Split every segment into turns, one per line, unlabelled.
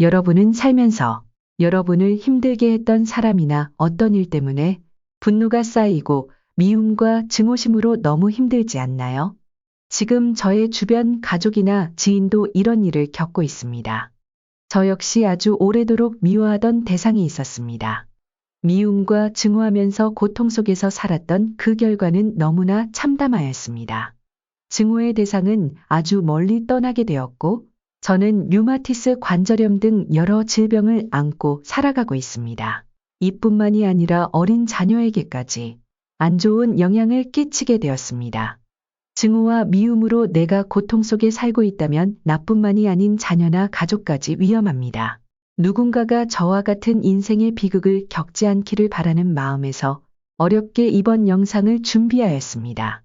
여러분은 살면서 여러분을 힘들게 했던 사람이나 어떤 일 때문에 분노가 쌓이고 미움과 증오심으로 너무 힘들지 않나요? 지금 저의 주변 가족이나 지인도 이런 일을 겪고 있습니다. 저 역시 아주 오래도록 미워하던 대상이 있었습니다. 미움과 증오하면서 고통 속에서 살았던 그 결과는 너무나 참담하였습니다. 증오의 대상은 아주 멀리 떠나게 되었고, 저는 류마티스 관절염 등 여러 질병을 안고 살아가고 있습니다. 이뿐만이 아니라 어린 자녀에게까지 안 좋은 영향을 끼치게 되었습니다. 증오와 미움으로 내가 고통 속에 살고 있다면 나뿐만이 아닌 자녀나 가족까지 위험합니다. 누군가가 저와 같은 인생의 비극을 겪지 않기를 바라는 마음에서 어렵게 이번 영상을 준비하였습니다.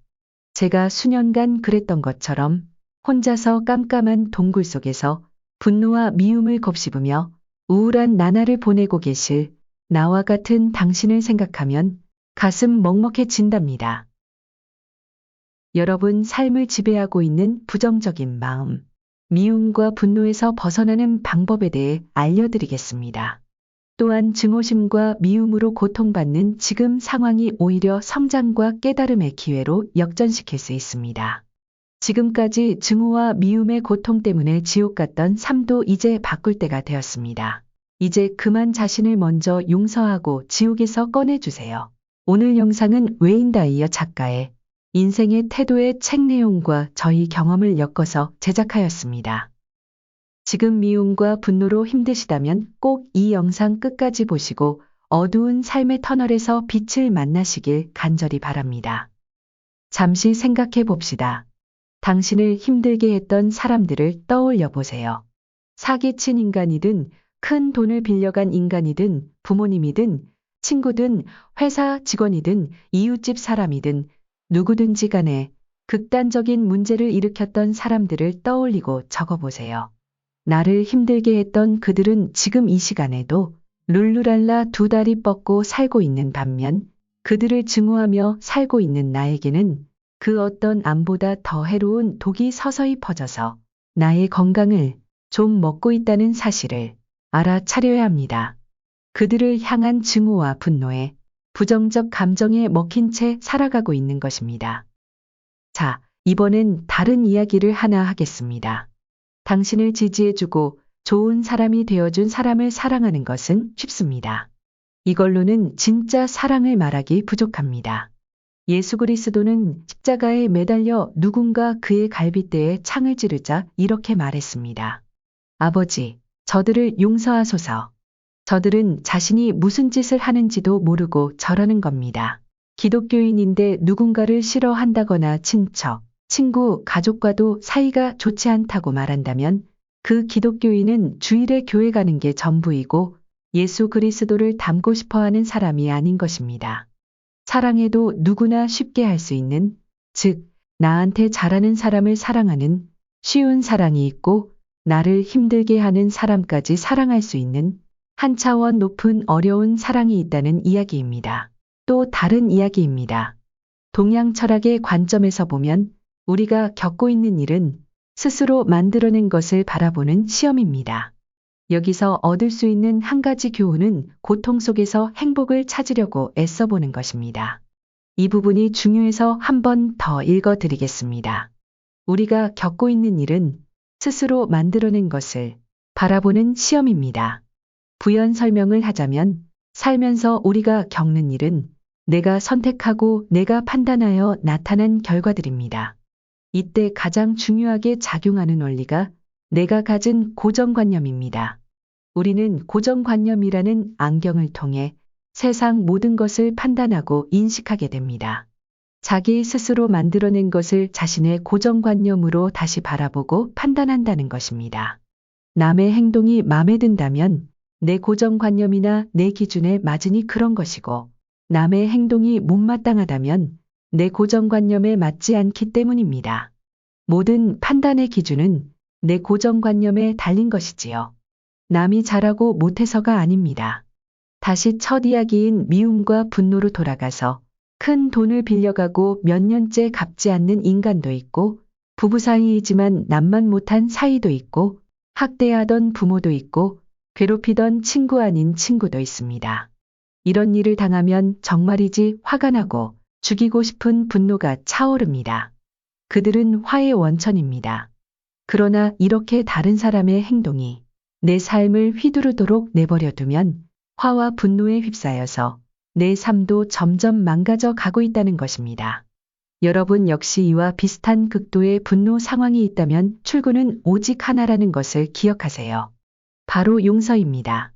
제가 수년간 그랬던 것처럼 혼자서 깜깜한 동굴 속에서 분노와 미움을 곱씹으며 우울한 나날을 보내고 계실 나와 같은 당신을 생각하면 가슴 먹먹해진답니다. 여러분 삶을 지배하고 있는 부정적인 마음, 미움과 분노에서 벗어나는 방법에 대해 알려드리겠습니다. 또한 증오심과 미움으로 고통받는 지금 상황이 오히려 성장과 깨달음의 기회로 역전시킬 수 있습니다. 지금까지 증오와 미움의 고통 때문에 지옥 같던 삶도 이제 바꿀 때가 되었습니다. 이제 그만 자신을 먼저 용서하고 지옥에서 꺼내주세요. 오늘 영상은 웨인 다이어 작가의 인생의 태도의 책 내용과 저희 경험을 엮어서 제작하였습니다. 지금 미움과 분노로 힘드시다면 꼭 이 영상 끝까지 보시고 어두운 삶의 터널에서 빛을 만나시길 간절히 바랍니다. 잠시 생각해 봅시다. 당신을 힘들게 했던 사람들을 떠올려 보세요. 사기친 인간이든 큰 돈을 빌려간 인간이든 부모님이든 친구든 회사 직원이든 이웃집 사람이든 누구든지 간에 극단적인 문제를 일으켰던 사람들을 떠올리고 적어보세요. 나를 힘들게 했던 그들은 지금 이 시간에도 룰루랄라 두 다리 뻗고 살고 있는 반면 그들을 증오하며 살고 있는 나에게는 그 어떤 암보다 더 해로운 독이 서서히 퍼져서 나의 건강을 좀 먹고 있다는 사실을 알아차려야 합니다. 그들을 향한 증오와 분노에 부정적 감정에 먹힌 채 살아가고 있는 것입니다. 자, 이번엔 다른 이야기를 하나 하겠습니다. 당신을 지지해주고 좋은 사람이 되어준 사람을 사랑하는 것은 쉽습니다. 이걸로는 진짜 사랑을 말하기 부족합니다. 예수 그리스도는 십자가에 매달려 누군가 그의 갈빗대에 창을 찌르자 이렇게 말했습니다. 아버지, 저들을 용서하소서. 저들은 자신이 무슨 짓을 하는지도 모르고 저러는 겁니다. 기독교인인데 누군가를 싫어한다거나 친척, 친구, 가족과도 사이가 좋지 않다고 말한다면 그 기독교인은 주일에 교회 가는 게 전부이고 예수 그리스도를 닮고 싶어 하는 사람이 아닌 것입니다. 사랑해도 누구나 쉽게 할 수 있는, 즉, 나한테 잘하는 사람을 사랑하는 쉬운 사랑이 있고 나를 힘들게 하는 사람까지 사랑할 수 있는 한 차원 높은 어려운 사랑이 있다는 이야기입니다. 또 다른 이야기입니다. 동양 철학의 관점에서 보면 우리가 겪고 있는 일은 스스로 만들어낸 것을 바라보는 시험입니다. 여기서 얻을 수 있는 한 가지 교훈은 고통 속에서 행복을 찾으려고 애써보는 것입니다. 이 부분이 중요해서 한 번 더 읽어 드리겠습니다. 우리가 겪고 있는 일은 스스로 만들어낸 것을 바라보는 시험입니다. 부연 설명을 하자면 살면서 우리가 겪는 일은 내가 선택하고 내가 판단하여 나타난 결과들입니다. 이때 가장 중요하게 작용하는 원리가 내가 가진 고정관념입니다. 우리는 고정관념이라는 안경을 통해 세상 모든 것을 판단하고 인식하게 됩니다. 자기 스스로 만들어낸 것을 자신의 고정관념으로 다시 바라보고 판단한다는 것입니다. 남의 행동이 마음에 든다면 내 고정관념이나 내 기준에 맞으니 그런 것이고 남의 행동이 못마땅하다면 내 고정관념에 맞지 않기 때문입니다. 모든 판단의 기준은 내 고정관념에 달린 것이지요. 남이 잘하고 못해서가 아닙니다. 다시 첫 이야기인 미움과 분노로 돌아가서 큰 돈을 빌려가고 몇 년째 갚지 않는 인간도 있고 부부 사이이지만 남만 못한 사이도 있고 학대하던 부모도 있고 괴롭히던 친구 아닌 친구도 있습니다. 이런 일을 당하면 정말이지 화가 나고 죽이고 싶은 분노가 차오릅니다. 그들은 화의 원천입니다. 그러나 이렇게 다른 사람의 행동이 내 삶을 휘두르도록 내버려 두면 화와 분노에 휩싸여서 내 삶도 점점 망가져 가고 있다는 것입니다. 여러분 역시 이와 비슷한 극도의 분노 상황이 있다면 출구는 오직 하나라는 것을 기억하세요. 바로 용서입니다.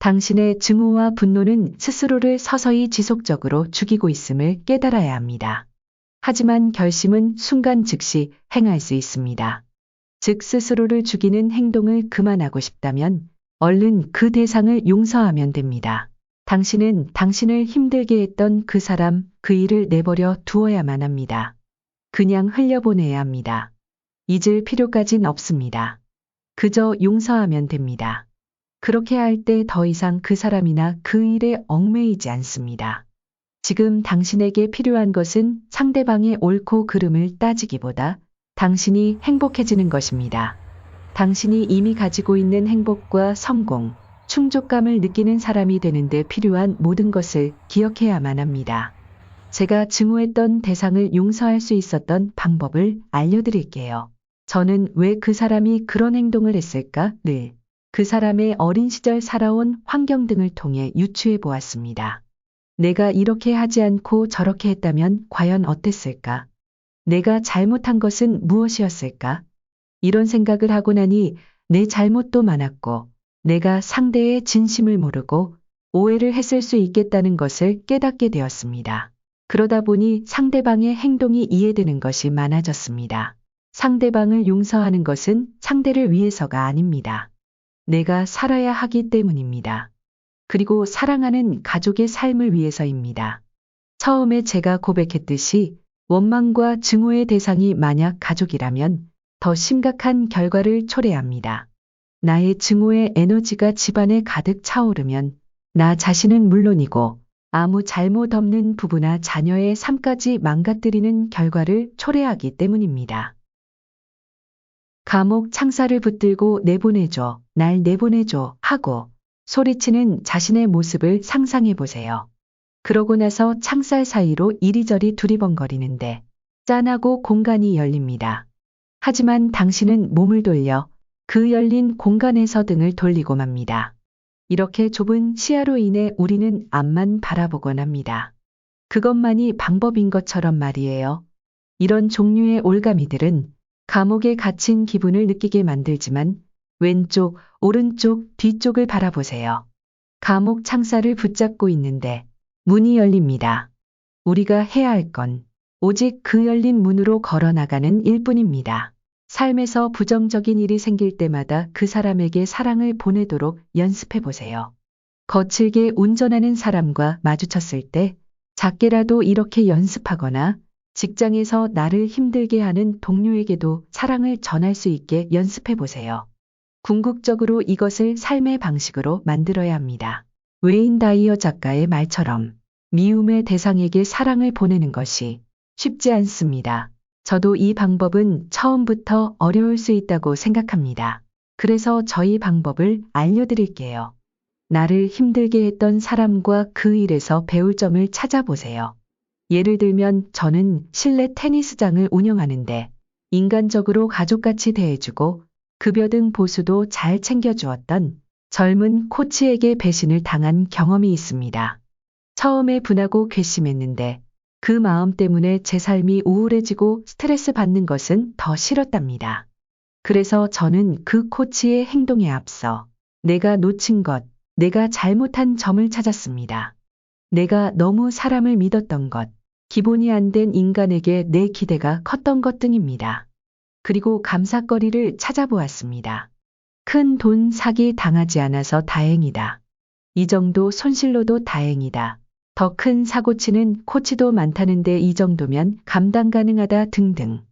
당신의 증오와 분노는 스스로를 서서히 지속적으로 죽이고 있음을 깨달아야 합니다. 하지만 결심은 순간 즉시 행할 수 있습니다. 즉 스스로를 죽이는 행동을 그만하고 싶다면 얼른 그 대상을 용서하면 됩니다. 당신은 당신을 힘들게 했던 그 사람, 그 일을 내버려 두어야만 합니다. 그냥 흘려보내야 합니다. 잊을 필요까진 없습니다. 그저 용서하면 됩니다. 그렇게 할 때 더 이상 그 사람이나 그 일에 얽매이지 않습니다. 지금 당신에게 필요한 것은 상대방의 옳고 그름을 따지기보다 당신이 행복해지는 것입니다. 당신이 이미 가지고 있는 행복과 성공, 충족감을 느끼는 사람이 되는데 필요한 모든 것을 기억해야만 합니다. 제가 증오했던 대상을 용서할 수 있었던 방법을 알려드릴게요. 저는 왜 그 사람이 그런 행동을 했을까? 늘 그 사람의 어린 시절 살아온 환경 등을 통해 유추해 보았습니다. 내가 이렇게 하지 않고 저렇게 했다면 과연 어땠을까? 내가 잘못한 것은 무엇이었을까? 이런 생각을 하고 나니 내 잘못도 많았고 내가 상대의 진심을 모르고 오해를 했을 수 있겠다는 것을 깨닫게 되었습니다. 그러다 보니 상대방의 행동이 이해되는 것이 많아졌습니다. 상대방을 용서하는 것은 상대를 위해서가 아닙니다. 내가 살아야 하기 때문입니다. 그리고 사랑하는 가족의 삶을 위해서입니다. 처음에 제가 고백했듯이 원망과 증오의 대상이 만약 가족이라면 더 심각한 결과를 초래합니다. 나의 증오의 에너지가 집안에 가득 차오르면 나 자신은 물론이고 아무 잘못 없는 부부나 자녀의 삶까지 망가뜨리는 결과를 초래하기 때문입니다. 감옥 창사를 붙들고 내보내줘, 날 내보내줘 하고 소리치는 자신의 모습을 상상해 보세요. 그러고 나서 창살 사이로 이리저리 두리번거리는데 짠하고 공간이 열립니다. 하지만 당신은 몸을 돌려 그 열린 공간에서 등을 돌리고 맙니다. 이렇게 좁은 시야로 인해 우리는 앞만 바라보곤 합니다. 그것만이 방법인 것처럼 말이에요. 이런 종류의 올가미들은 감옥에 갇힌 기분을 느끼게 만들지만 왼쪽, 오른쪽, 뒤쪽을 바라보세요. 감옥 창살을 붙잡고 있는데 문이 열립니다. 우리가 해야 할 건 오직 그 열린 문으로 걸어 나가는 일뿐입니다. 삶에서 부정적인 일이 생길 때마다 그 사람에게 사랑을 보내도록 연습해 보세요. 거칠게 운전하는 사람과 마주쳤을 때 작게라도 이렇게 연습하거나 직장에서 나를 힘들게 하는 동료에게도 사랑을 전할 수 있게 연습해 보세요. 궁극적으로 이것을 삶의 방식으로 만들어야 합니다. 웨인 다이어 작가의 말처럼 미움의 대상에게 사랑을 보내는 것이 쉽지 않습니다. 저도 이 방법은 처음부터 어려울 수 있다고 생각합니다. 그래서 저희 방법을 알려드릴게요. 나를 힘들게 했던 사람과 그 일에서 배울 점을 찾아보세요. 예를 들면 저는 실내 테니스장을 운영하는데 인간적으로 가족같이 대해주고 급여 등 보수도 잘 챙겨주었던 젊은 코치에게 배신을 당한 경험이 있습니다. 처음에 분하고 괘씸했는데 그 마음 때문에 제 삶이 우울해지고 스트레스 받는 것은 더 싫었답니다. 그래서 저는 그 코치의 행동에 앞서 내가 놓친 것, 내가 잘못한 점을 찾았습니다. 내가 너무 사람을 믿었던 것, 기본이 안 된 인간에게 내 기대가 컸던 것 등입니다. 그리고 감사거리를 찾아보았습니다. 큰 돈 사기 당하지 않아서 다행이다. 이 정도 손실로도 다행이다. 더 큰 사고 치는 코치도 많다는데 이 정도면 감당 가능하다 등등.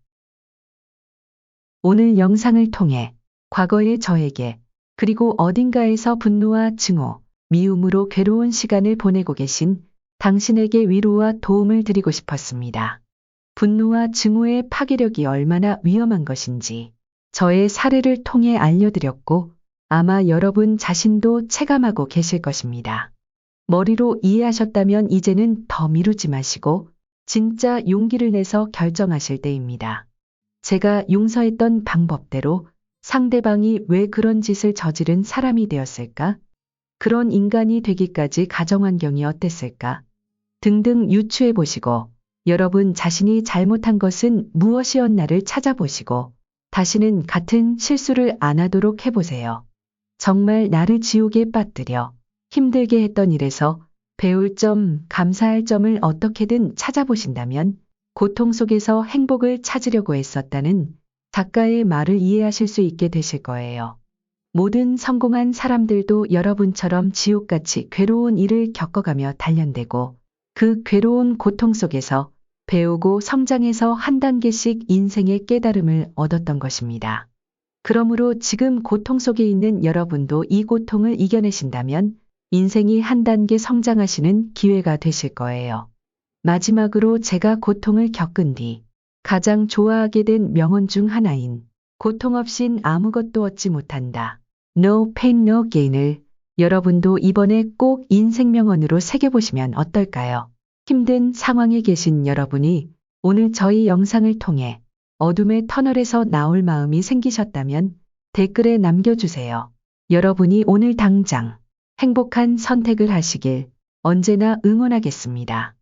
오늘 영상을 통해 과거의 저에게 그리고 어딘가에서 분노와 증오, 미움으로 괴로운 시간을 보내고 계신 당신에게 위로와 도움을 드리고 싶었습니다. 분노와 증오의 파괴력이 얼마나 위험한 것인지, 저의 사례를 통해 알려드렸고 아마 여러분 자신도 체감하고 계실 것입니다. 머리로 이해하셨다면 이제는 더 미루지 마시고 진짜 용기를 내서 결정하실 때입니다. 제가 용서했던 방법대로 상대방이 왜 그런 짓을 저지른 사람이 되었을까? 그런 인간이 되기까지 가정환경이 어땠을까? 등등 유추해 보시고 여러분 자신이 잘못한 것은 무엇이었나를 찾아보시고 다시는 같은 실수를 안 하도록 해보세요. 정말 나를 지옥에 빠뜨려 힘들게 했던 일에서 배울 점, 감사할 점을 어떻게든 찾아보신다면 고통 속에서 행복을 찾으려고 했었다는 작가의 말을 이해하실 수 있게 되실 거예요. 모든 성공한 사람들도 여러분처럼 지옥같이 괴로운 일을 겪어가며 단련되고 그 괴로운 고통 속에서 배우고 성장해서 한 단계씩 인생의 깨달음을 얻었던 것입니다. 그러므로 지금 고통 속에 있는 여러분도 이 고통을 이겨내신다면 인생이 한 단계 성장하시는 기회가 되실 거예요. 마지막으로 제가 고통을 겪은 뒤 가장 좋아하게 된 명언 중 하나인 고통 없인 아무것도 얻지 못한다. No pain, no gain을 여러분도 이번에 꼭 인생 명언으로 새겨보시면 어떨까요? 힘든 상황에 계신 여러분이 오늘 저희 영상을 통해 어둠의 터널에서 나올 마음이 생기셨다면 댓글에 남겨주세요. 여러분이 오늘 당장 행복한 선택을 하시길 언제나 응원하겠습니다.